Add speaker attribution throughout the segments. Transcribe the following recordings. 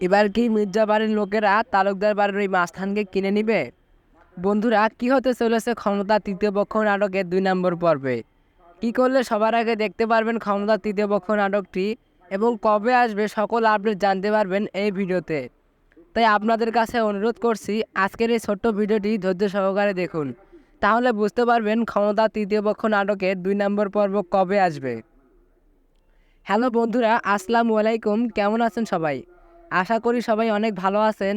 Speaker 1: এবার কি মির্জা বাড়ির লোকেরা তালুকদার বাড়ির ওই মাস্তানকে কিনে নিবে? বন্ধুরা, কি হতে চলেছে ক্ষমতা তৃতীয় পক্ষ নাটকের দুই নম্বর পর্বে? কি করলে সবার আগে দেখতে পারবেন ক্ষমতা তৃতীয় পক্ষ নাটকটি এবং কবে আসবে সকল আপডেট জানতে পারবেন এই ভিডিওতে। তাই আপনাদের কাছে অনুরোধ করছি, আজকের এই ছোট্ট ভিডিওটি ধৈর্য সহকারে দেখুন। তাহলে বুঝতে পারবেন ক্ষমতা তৃতীয় পক্ষ নাটকের দুই নম্বর পর্ব কবে আসবে। হ্যালো বন্ধুরা, আসসালামু আলাইকুম। কেমন আছেন সবাই? আশা করি সবাই অনেক ভালো আছেন।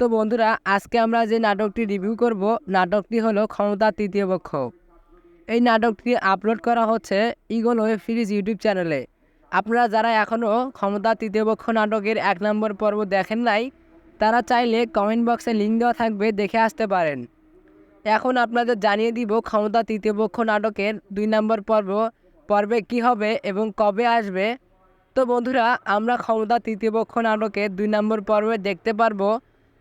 Speaker 1: তো বন্ধুরা, আজকে আমরা যে নাটকটি রিভিউ করব, নাটকটি হলো ক্ষমতা তৃতীয় পক্ষ। এই নাটকটি আপলোড করা হচ্ছে ইগল ওয়েব সিরিজ ইউটিউব চ্যানেলে। আপনারা যারা এখনও ক্ষমতা তৃতীয় পক্ষ নাটকের এক নম্বর পর্ব দেখেন নাই, তারা চাইলে কমেন্ট বক্সে লিঙ্ক দেওয়া থাকবে, দেখে আসতে পারেন। এখন আপনাদের জানিয়ে দিব ক্ষমতা তৃতীয় পক্ষ নাটকের দুই নম্বর পর্ব, পর্বে কি হবে এবং কবে আসবে। তো বন্ধুরা, আমরা ক্ষমতা তৃতীয় পক্ষ নাটকের দুই নম্বর পর্বে দেখতে পারব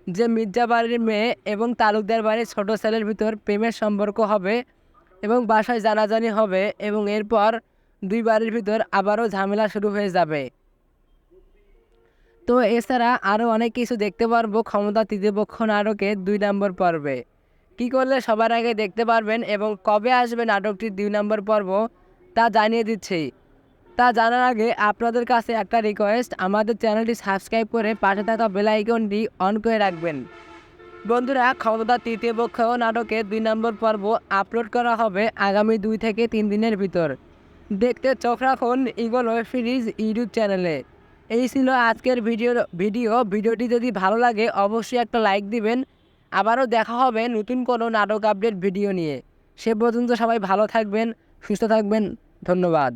Speaker 1: যে মির্জা বাড়ির মেয়ে এবং তালুকদার বাড়ির ছোটো ছেলের ভিতর প্রেমের সম্পর্ক হবে এবং বাসায় জানাজানি হবে এবং এরপর দুই বাড়ির ভিতর আবারও ঝামেলা শুরু হয়ে যাবে। তো এছাড়া আরও অনেক কিছু দেখতে পারব ক্ষমতা তৃতীয় পক্ষ নাটকের দুই নম্বর পর্বে। কি করলে সবার আগে দেখতে পারবেন এবং কবে আসবে নাটকটির দুই নম্বর পর্ব তা জানিয়ে দিচ্ছি। তা জানার আগে আপনাদের কাছে একটা রিকোয়েস্ট আমাদের চ্যানেলটি সাবস্ক্রাইব করে পাশে থাকা বেল আইকনটি অন করে রাখবেন। বন্ধুরা, ক্ষমতা তৃতীয় পক্ষ নাটকের দুই নম্বর পর্ব আপলোড করা হবে আগামী দুই থেকে তিন দিনের ভিতর। দেখতে চোখ রাখুন ইগল ওয়েব সিরিজ ইউটিউব চ্যানেলে এই ছিল আজকের ভিডিও ভিডিও। ভিডিওটি যদি ভালো লাগে, অবশ্যই একটা লাইক দিবেন। আবারও দেখা হবে নতুন কোনো নাটক আপডেট ভিডিও নিয়ে। সে পর্যন্ত সবাই ভালো থাকবেন, সুস্থ থাকবেন। ধন্যবাদ।